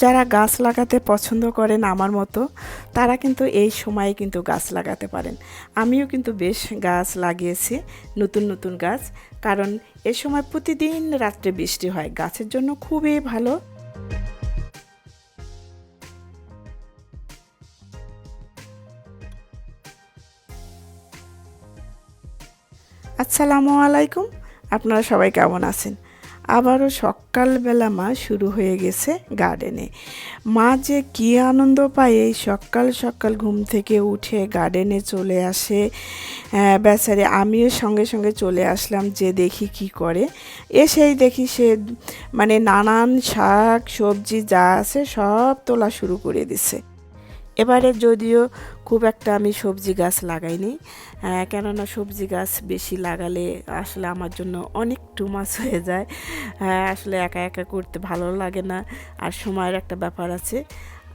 যারা গাছ লাগাতে পছন্দ করেন আমার মতো, তারা কিন্তু এই সময়ে কিন্তু গাছ লাগাতে পারেন। আমিও কিন্তু বেশ গাছ লাগিয়েছি, নতুন নতুন গাছ, কারণ এ সময় প্রতিদিন রাত্রে বৃষ্টি হয়, গাছের জন্য খুবই ভালো। আসসালামু আলাইকুম, আপনারা সবাই কেমন আছেন? আবারও সকালবেলা মা শুরু হয়ে গেছে গার্ডেনে মা যে কী আনন্দ পায় এই সকাল সকাল ঘুম থেকে উঠে গার্ডেনে চলে আসে। বেচারে আমিও সঙ্গে সঙ্গে চলে আসলাম যে দেখি কি করে। এসেই দেখি সে মানে নানান শাক সবজি যা আছে সব তোলা শুরু করে দিছে। এবারে যদিও খুব একটা আমি সবজি গাছ লাগাইনি কেননা সবজি গাছ বেশি লাগালে আসলে আমার জন্য অনেক টু মাছ হয়ে যায়। আহ, আসলে একা একা করতে ভালো লাগে না। আর সময়ের একটা ব্যাপার আছে।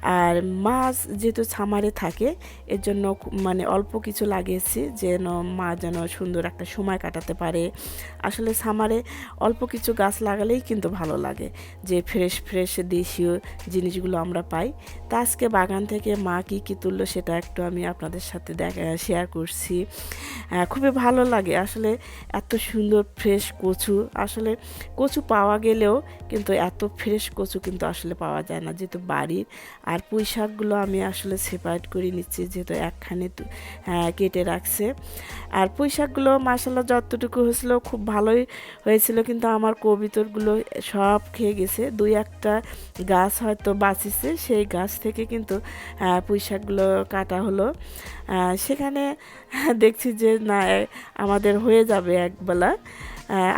আর মাছ যেহেতু ছামারে থাকে, এর জন্য মানে অল্প কিছু লাগিয়েছি যেন মা যেন সুন্দর একটা সময় কাটাতে পারে। আসলে ছামারে অল্প কিছু গাছ লাগালেই কিন্তু ভালো লাগে যে ফ্রেশ ফ্রেশ দেশীয় জিনিসগুলো আমরা পাই। তা আজকে বাগান থেকে মা কী কী তুললো সেটা একটু আমি আপনাদের সাথে দেখা শেয়ার করছি। খুবই ভালো লাগে আসলে এত সুন্দর ফ্রেশ কচু। আসলে কচু পাওয়া গেলেও কিন্তু এত ফ্রেশ কচু কিন্তু আসলে পাওয়া যায় না। যেহেতু বাড়ির আর পুঁই শাকগুলো আমি আসলে সেপারেট করে নিচ্ছি যেহেতু একখানে আহ, কেটে রাখছে। আর পুঁই শাকগুলো মাসাল্লাহ যতটুকু হয়েছিল খুব ভালোই হয়েছিল কিন্তু আমার কবিতরগুলো সব খেয়ে গেছে। দুই একটা গাছ হয়তো বাঁচিছে সেই গাছ থেকে কিন্তু আহ, পুঁই শাকগুলো কাটা হলো। সেখানে দেখছি যে না আমাদের হয়ে যাবে একবেলা।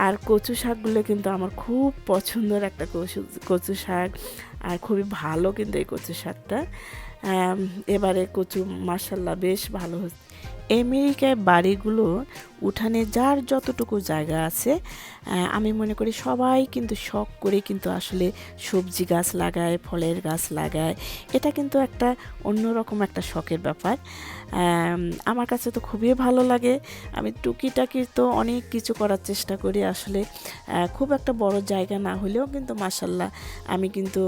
আর কচু শাকগুলো কিন্তু আমার খুব পছন্দের একটা কচু কচু শাক, আর খুবই ভালো কিন্তু এই কচু শাকটা। এবারে কচু মার্শাল্লাহ বেশ ভালো হচ্ছে। আমেরিকায় বাড়িগুলো উঠানে যার যতটুকু জায়গা আছে আমি মনে করি সবাই কিন্তু শখ করে কিন্তু আসলে সবজি গাছ লাগায়, ফলের গাছ লাগায়। এটা কিন্তু একটা অন্যরকম একটা শখের ব্যাপার। আমার কাছে তো খুবই ভালো লাগে। আমি টুকিটাকি তো অনেক কিছু করার চেষ্টা করি আসলে। খুব একটা বড় জায়গা না হলেও কিন্তু মাসাল্লাহ আমি কিন্তু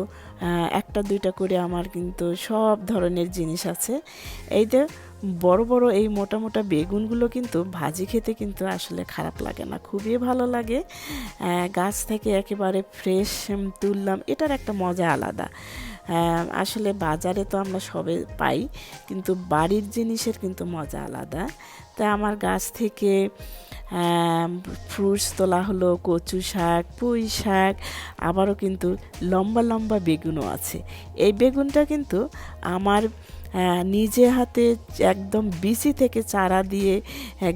একটা, দুইটা করে আমার কিন্তু সব ধরনের জিনিস আছে। এই যে বড় বড় এই মোটা মোটা বেগুনগুলো কিন্তু ভাজি খেতে কিন্তু আসলে খারাপ লাগে না, খুবই ভালো লাগে। গাছ থেকে একেবারে ফ্রেশ তুললাম, এটার একটা মজা আলাদা। আসলে বাজারে তো আমরা সবে পাই, কিন্তু বাড়ির জিনিসের কিন্তু মজা আলাদা। তা আমার গাছ থেকে ফ্রুটস তোলা হলো কচু শাক, পুঁই শাক, আবারও কিন্তু লম্বা লম্বা বেগুনও আছে। এই বেগুনটা কিন্তু আমার নিজে হাতে একদম বিচি থেকে চারা দিয়ে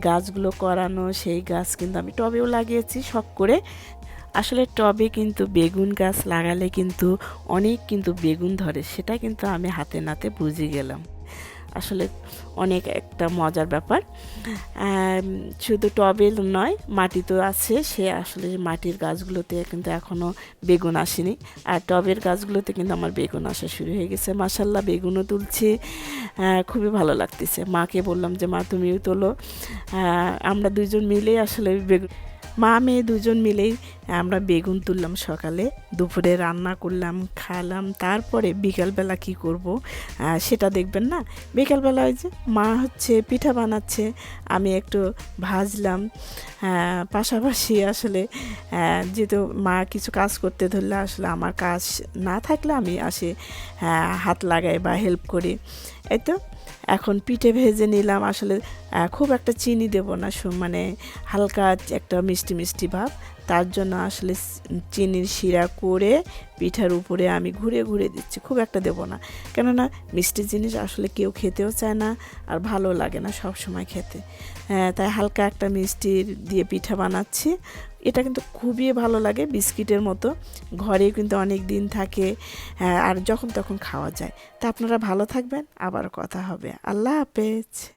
গাছগুলো করানো, সেই গাছ কিন্তু আমি টবেও লাগিয়েছি শখ করে। আসলে টবে কিন্তু বেগুন গাছ লাগালে কিন্তু অনেক কিন্তু বেগুন ধরে, সেটা কিন্তু আমি হাতে নাতে বুঝে গেলাম। আসলে অনেক একটা মজার ব্যাপার। শুধু টবে নয়, মাটি তো আছে, সে আসলে মাটির গাছগুলোতে কিন্তু এখনও বেগুন আসেনি। আর টবের গাছগুলোতে কিন্তু আমার বেগুন আসা শুরু হয়ে গেছে। মাসাল্লাহ বেগুনও তুলছি। খুবই ভালো লাগতেছে। মাকে বললাম যে, মা, তুমিও তোলো। আমরা দুজন মিলেই আসলে বেগুন, মা, মেয়ে দুজন মিলেই আমরা বেগুন তুললাম সকালে। দুপুরে রান্না করলাম, খালাম, তারপরে বিকালবেলা কি করব সেটা দেখবেন না? বিকালবেলা ওই যে মা হচ্ছে পিঠা বানাচ্ছে, আমি একটু ভাজলাম পাশাপাশি আসলে যেহেতু মা কিছু কাজ করতে ধরলে আসলে আমার কাজ না থাকলে আমি আসে হাত লাগাই বা হেল্প করি। এই তো, এখন পিঠে ভেজে নিলাম, আসলে খুব একটা চিনি দেব না মানে হালকা একটা মিষ্টি মিষ্টি ভাব তার জন্য আসলে চিনির শিরা করে পিঠার উপরে আমি ঘুরে ঘুরে দিচ্ছি খুব একটা দেব না। কেননা মিষ্টি জিনিস আসলে কেউ খেতেও চায় না আর ভালো লাগে না সব সময় খেতে। হ্যাঁ তাই হালকা একটা মিষ্টি দিয়ে পিঠা বানাচ্ছি। এটা কিন্তু খুবই ভালো লাগে বিস্কিটের মতো। ঘরে কিন্তু অনেক দিন থাকে হ্যাঁ, আর যখন তখন খাওয়া যায়। তা আপনারা ভালো থাকবেন আবার কথা হবে। আল্লাহ হাফেজ।